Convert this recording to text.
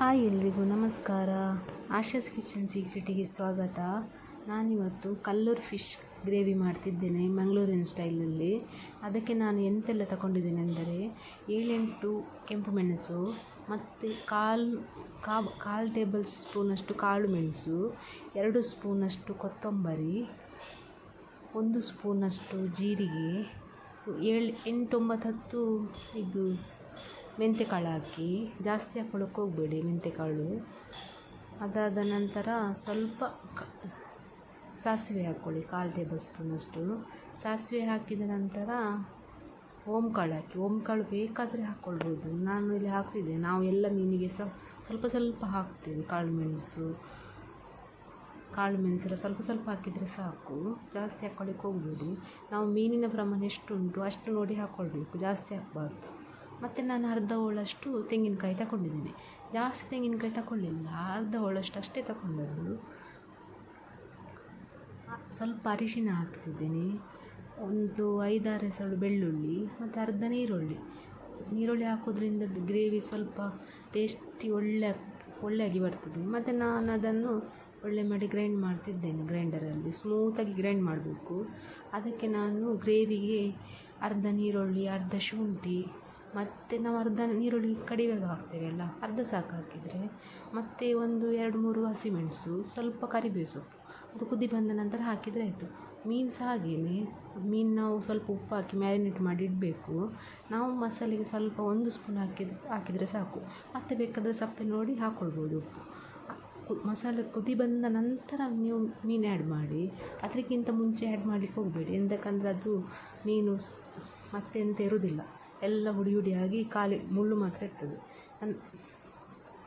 Hi ಎಲ್ರಿಗೂ, ನಮಸ್ಕಾರ. Asha's kitchen ಸೀಕ್ರೆಟಿಗೆ ಸ್ವಾಗತ. ನಾನಿವತ್ತು ಕಲ್ಲೂರು ಫಿಶ್ ಗ್ರೇವಿ ಮಾಡ್ತಿದ್ದೇನೆ ಮಂಗಳೂರಿನ ಸ್ಟೈಲಲ್ಲಿ. ಅದಕ್ಕೆ ನಾನು ಎಂತೆಲ್ಲ ತಗೊಂಡಿದ್ದೇನೆ ಅಂದರೆ, ಏಳೆಂಟು ಕೆಂಪು ಮೆಣಸು ಮತ್ತು ಕಾಲು ಕಾ ಕಾಲು ಟೇಬಲ್ ಸ್ಪೂನಷ್ಟು ಕಾಳು ಮೆಣಸು, ಎರಡು ಸ್ಪೂನಷ್ಟು ಕೊತ್ತಂಬರಿ, ಒಂದು ಸ್ಪೂನಷ್ಟು ಜೀರಿಗೆ, ಏಳು ಎಂಟೊಂಬತ್ತು ಹತ್ತು, ಇದು ಮೆಂತ್ಯಕಾಳು ಹಾಕಿ ಜಾಸ್ತಿ ಹಾಕೊಳ್ಳೋಕೆ ಹೋಗಬೇಡಿ ಮೆಂತ್ಯಕಾಳು ಅದಾದ ನಂತರ ಸ್ವಲ್ಪ ಸಾಸಿವೆ ಹಾಕ್ಕೊಳ್ಳಿ, ಕಾಲು ಟೇಬಲ್ ಸ್ಪೂನಷ್ಟು ಸಾಸಿವೆ ಹಾಕಿದ ನಂತರ ಓಮ್ ಕಾಳು ಹಾಕಿ ಓಮ್ ಕಾಳು ಬೇಕಾದರೆ ಹಾಕ್ಕೊಳ್ಬೋದು ನಾನು ಇಲ್ಲಿ ಹಾಕ್ತಿದ್ದೆ. ನಾವು ಎಲ್ಲ ಮೀನಿಗೆ ಸಹ ಸ್ವಲ್ಪ ಸ್ವಲ್ಪ ಹಾಕ್ತೀವಿ ಕಾಳು ಮೆಣಸು. ಕಾಳು ಮೆಣಸೆಲ್ಲ ಸ್ವಲ್ಪ ಸ್ವಲ್ಪ ಹಾಕಿದರೆ ಸಾಕು. ಜಾಸ್ತಿ ಹಾಕ್ಕೊಳ್ಳಿಕ್ಕೆ ಹೋಗ್ಬೋದು ನಾವು ಮೀನಿನ ಪ್ರಮಾಣ ಎಷ್ಟು ಉಂಟು ಅಷ್ಟು ನೋಡಿ ಹಾಕ್ಕೊಳ್ಬೇಕು ಜಾಸ್ತಿ ಹಾಕಬಾರ್ದು. ಮತ್ತು ನಾನು ಅರ್ಧ ಹೋಳಷ್ಟು ತೆಂಗಿನಕಾಯಿ ತಗೊಂಡಿದ್ದೀನಿ. ಜಾಸ್ತಿ ತೆಂಗಿನಕಾಯಿ ತಗೊಳ್ಳಿಲ್ಲ. ಅರ್ಧ ಹೋಳಷ್ಟು ಅಷ್ಟೇ ತಗೊಂಡದ್ದು. ಸ್ವಲ್ಪ ಅರಿಶಿನ ಹಾಕ್ತಿದ್ದೇನೆ. ಒಂದು ಐದಾರು ಎಸಳು ಬೆಳ್ಳುಳ್ಳಿ, ಮತ್ತು ಅರ್ಧ ನೀರುಳ್ಳಿ. ನೀರುಳ್ಳಿ ಹಾಕೋದ್ರಿಂದ ಗ್ರೇವಿ ಸ್ವಲ್ಪ ಟೇಸ್ಟಿ ಒಳ್ಳೆ, ಒಳ್ಳೆಯಾಗಿ ಬರ್ತದೆ. ಮತ್ತು ನಾನು ಅದನ್ನು ಒಳ್ಳೆ ಮಾಡಿ ಗ್ರೈಂಡ್ ಮಾಡ್ತಿದ್ದೇನೆ ಗ್ರೈಂಡರಲ್ಲಿ. ಸ್ಮೂತಾಗಿ ಗ್ರೈಂಡ್ ಮಾಡಬೇಕು. ಅದಕ್ಕೆ ನಾನು ಗ್ರೇವಿಗೆ ಅರ್ಧ ನೀರುಳ್ಳಿ, ಅರ್ಧ ಶುಂಠಿ ಮತ್ತು ನಾವು ಅರ್ಧ ನೀರುಳ್ಳಿ ಕಡಿಮೆಗೆ ಹಾಕ್ತೇವಲ್ಲ ಅರ್ಧ ಸಾಕು ಹಾಕಿದರೆ. ಮತ್ತು ಒಂದು ಎರಡು ಮೂರು ಹಸಿಮೆಣಸು ಸ್ವಲ್ಪ ಕರಿಬೇವು ಸೊಪ್ಪು. ಅದು ಕುದಿ ಬಂದ ನಂತರ ಹಾಕಿದರೆ ಆಯಿತು. ಮೀನು ಸಹ ಹಾಗೇನೆ. ಮೀನು ನಾವು ಸ್ವಲ್ಪ ಉಪ್ಪು ಹಾಕಿ ಮ್ಯಾರಿನೇಟ್ ಮಾಡಿ ಇಡಬೇಕು. ನಾವು ಮಸಾಲೆಗೆ ಸ್ವಲ್ಪ ಒಂದು ಸ್ಪೂನ್ ಹಾಕಿ, ಹಾಕಿದರೆ ಸಾಕು. ಮತ್ತೆ ಬೇಕಾದರೆ ಸಪ್ಪೆ ನೋಡಿ ಹಾಕ್ಕೊಳ್ಬೋದು ಉಪ್ಪು. ಮಸಾಲೆ ಕುದಿ ಬಂದ ನಂತರ ನೀವು ಮೀನು ಆ್ಯಡ್ ಮಾಡಿ ಅದಕ್ಕಿಂತ ಮುಂಚೆ ಆ್ಯಡ್ ಮಾಡಲಿಕ್ಕೆ ಹೋಗಬೇಡಿ. ಎಂತಕ್ಕಂದ್ರೆ ಅದು ಮೀನು ಮತ್ತೆ ಎಂತ ಇರುವುದಿಲ್ಲ. ಎಲ್ಲ ಹುಡಿ ಹುಡಿಯಾಗಿ ಖಾಲಿ ಮುಳ್ಳು ಮಾತ್ರ ಇರ್ತದೆ. ಅನ್-